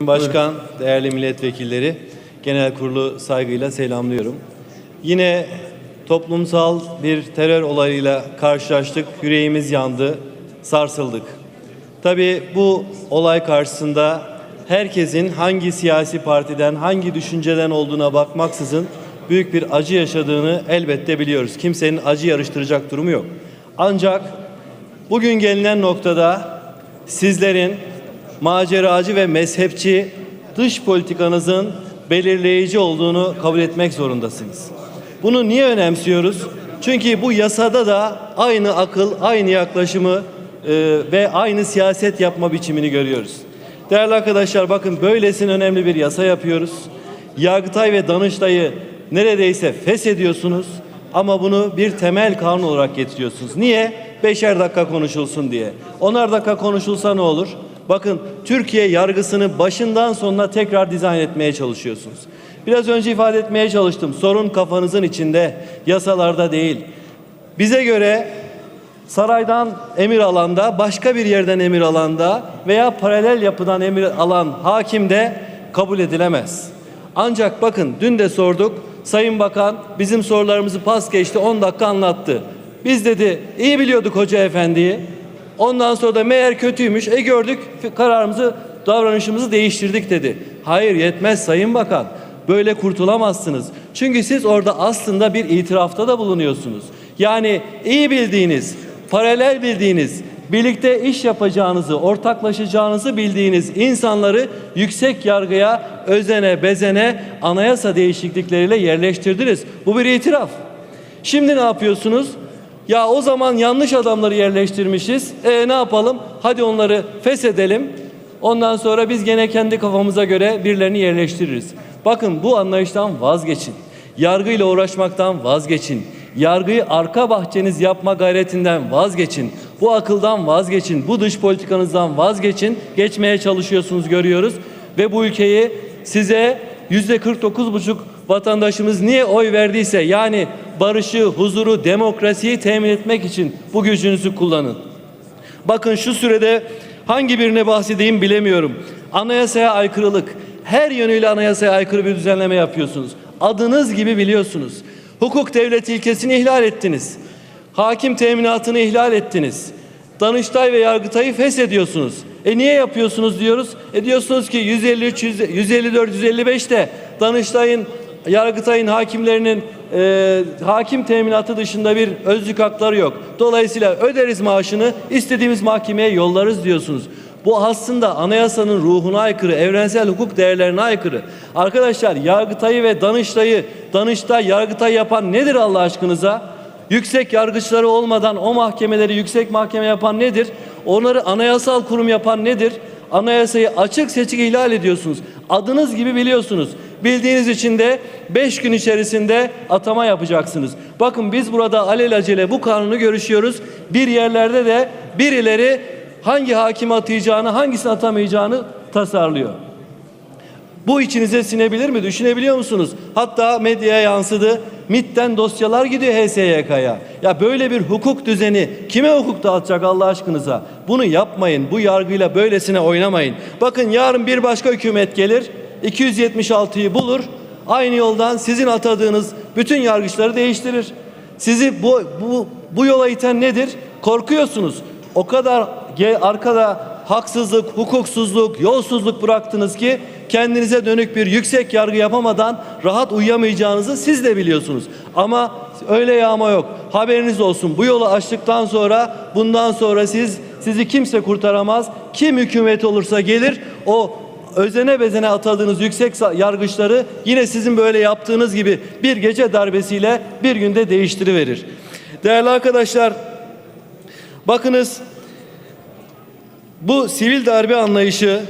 Başkan, değerli milletvekilleri, genel kurulu saygıyla selamlıyorum. Yine toplumsal bir terör olayıyla karşılaştık, yüreğimiz yandı, sarsıldık. Tabii bu olay karşısında herkesin hangi siyasi partiden, hangi düşünceden olduğuna bakmaksızın büyük bir acı yaşadığını elbette biliyoruz. Kimsenin acı yarıştıracak durumu yok. Ancak bugün gelinen noktada sizlerin maceracı ve mezhepçi dış politikanızın belirleyici olduğunu kabul etmek zorundasınız. Bunu niye önemsiyoruz? Çünkü bu yasada da aynı akıl, aynı yaklaşımı e, ve aynı siyaset yapma biçimini görüyoruz. Değerli arkadaşlar bakın böylesine önemli bir yasa yapıyoruz. Yargıtay ve Danıştay'ı neredeyse feshediyorsunuz ama bunu bir temel kanun olarak getiriyorsunuz. Niye? Beşer dakika konuşulsun diye. Onar dakika konuşulsa ne olur? Bakın Türkiye yargısını başından sonuna tekrar dizayn etmeye çalışıyorsunuz. Biraz önce ifade etmeye çalıştım. Sorun kafanızın içinde, yasalarda değil. Bize göre saraydan emir alanda, başka bir yerden emir alanda veya paralel yapıdan emir alan hakim de kabul edilemez. Ancak bakın dün de sorduk. Sayın Bakan bizim sorularımızı pas geçti 10 dakika anlattı. Biz dedi iyi biliyorduk hoca efendiyi. Ondan sonra da meğer kötüymüş. E gördük kararımızı davranışımızı değiştirdik dedi. Hayır yetmez Sayın Bakan. Böyle kurtulamazsınız. Çünkü siz orada aslında bir itirafta da bulunuyorsunuz. Yani iyi bildiğiniz, paralel bildiğiniz, birlikte iş yapacağınızı, ortaklaşacağınızı bildiğiniz insanları yüksek yargıya özene bezene anayasa değişiklikleriyle yerleştirdiniz. Bu bir itiraf. Şimdi ne yapıyorsunuz? Ya o zaman yanlış adamları yerleştirmişiz. E ne yapalım? Hadi onları feshedelim. Ondan sonra biz gene kendi kafamıza göre birilerini yerleştiririz. Bakın bu anlayıştan vazgeçin. Yargıyla uğraşmaktan vazgeçin. Yargıyı arka bahçeniz yapma gayretinden vazgeçin. Bu akıldan vazgeçin. Bu dış politikanızdan vazgeçin. Geçmeye çalışıyorsunuz görüyoruz. Ve bu ülkeyi size yüzde 49 buçuk vatandaşımız niye oy verdiyse yani barışı, huzuru, demokrasiyi temin etmek için bu gücünüzü kullanın. Bakın şu sürede hangi birine bahsedeyim bilemiyorum. Anayasaya aykırılık. Her yönüyle anayasaya aykırı bir düzenleme yapıyorsunuz. Adınız gibi biliyorsunuz. Hukuk devleti ilkesini ihlal ettiniz. Hakim teminatını ihlal ettiniz. Danıştay ve Yargıtay'ı feshediyorsunuz. E niye yapıyorsunuz diyoruz? E diyorsunuz ki 153, 154, 155'te Danıştay'ın, Yargıtay'ın hakimlerinin e, hakim teminatı dışında bir özlük hakları yok. Dolayısıyla öderiz maaşını istediğimiz mahkemeye yollarız diyorsunuz. Bu aslında anayasanın ruhuna aykırı, evrensel hukuk değerlerine aykırı. Arkadaşlar Yargıtay'ı ve Danıştay'ı, Danıştay, Yargıtay yapan nedir Allah aşkınıza? Yüksek yargıçları olmadan o mahkemeleri yüksek mahkeme yapan nedir? Onları anayasal kurum yapan nedir? Anayasayı açık seçik ihlal ediyorsunuz. Adınız gibi biliyorsunuz. Bildiğiniz için de 5 gün içerisinde atama yapacaksınız. Bakın biz burada alelacele bu kanunu görüşüyoruz. Bir yerlerde de birileri hangi hakimi atayacağını, hangisini atamayacağını tasarlıyor. Bu içinize sinebilir mi? Düşünebiliyor musunuz? Hatta medyaya yansıdı. MIT'ten dosyalar gidiyor HSYK'ya. Ya böyle bir hukuk düzeni kime hukuk dağıtacak Allah aşkınıza? Bunu yapmayın. Bu yargıyla böylesine oynamayın. Bakın yarın bir başka hükümet gelir. 276'yı bulur. Aynı yoldan sizin atadığınız bütün yargıçları değiştirir. Sizi bu, bu, bu yola iten nedir? Korkuyorsunuz. O kadar arkada haksızlık, hukuksuzluk, yolsuzluk bıraktınız ki kendinize dönük bir yüksek yargı yapamadan rahat uyuyamayacağınızı siz de biliyorsunuz. Ama öyle yağma yok. Haberiniz olsun. Bu yolu açtıktan sonra bundan sonra siz sizi kimse kurtaramaz. Kim hükümet olursa gelir o özene bezene atadığınız yüksek yargıçları yine sizin böyle yaptığınız gibi bir gece darbesiyle bir günde değiştiriverir. Değerli arkadaşlar bakınız bu sivil darbe anlayışı,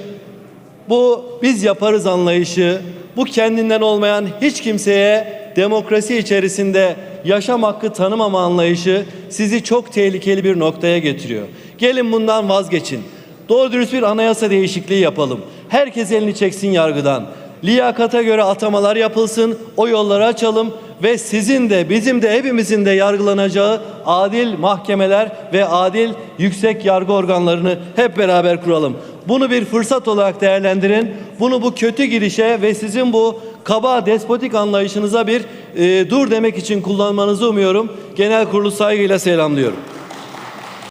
bu biz yaparız anlayışı, bu kendinden olmayan hiç kimseye demokrasi içerisinde yaşam hakkı tanımama anlayışı sizi çok tehlikeli bir noktaya getiriyor. Gelin bundan vazgeçin. Doğru dürüst bir anayasa değişikliği yapalım. Herkes elini çeksin yargıdan. Liyakata göre atamalar yapılsın, o yolları açalım ve sizin de bizim de hepimizin de yargılanacağı adil mahkemeler ve adil yüksek yargı organlarını hep beraber kuralım. Bunu bir fırsat olarak değerlendirin. Bunu bu kötü girişe ve sizin bu kaba despotik anlayışınıza bir e, dur demek için kullanmanızı umuyorum. Genel kurulu saygıyla selamlıyorum.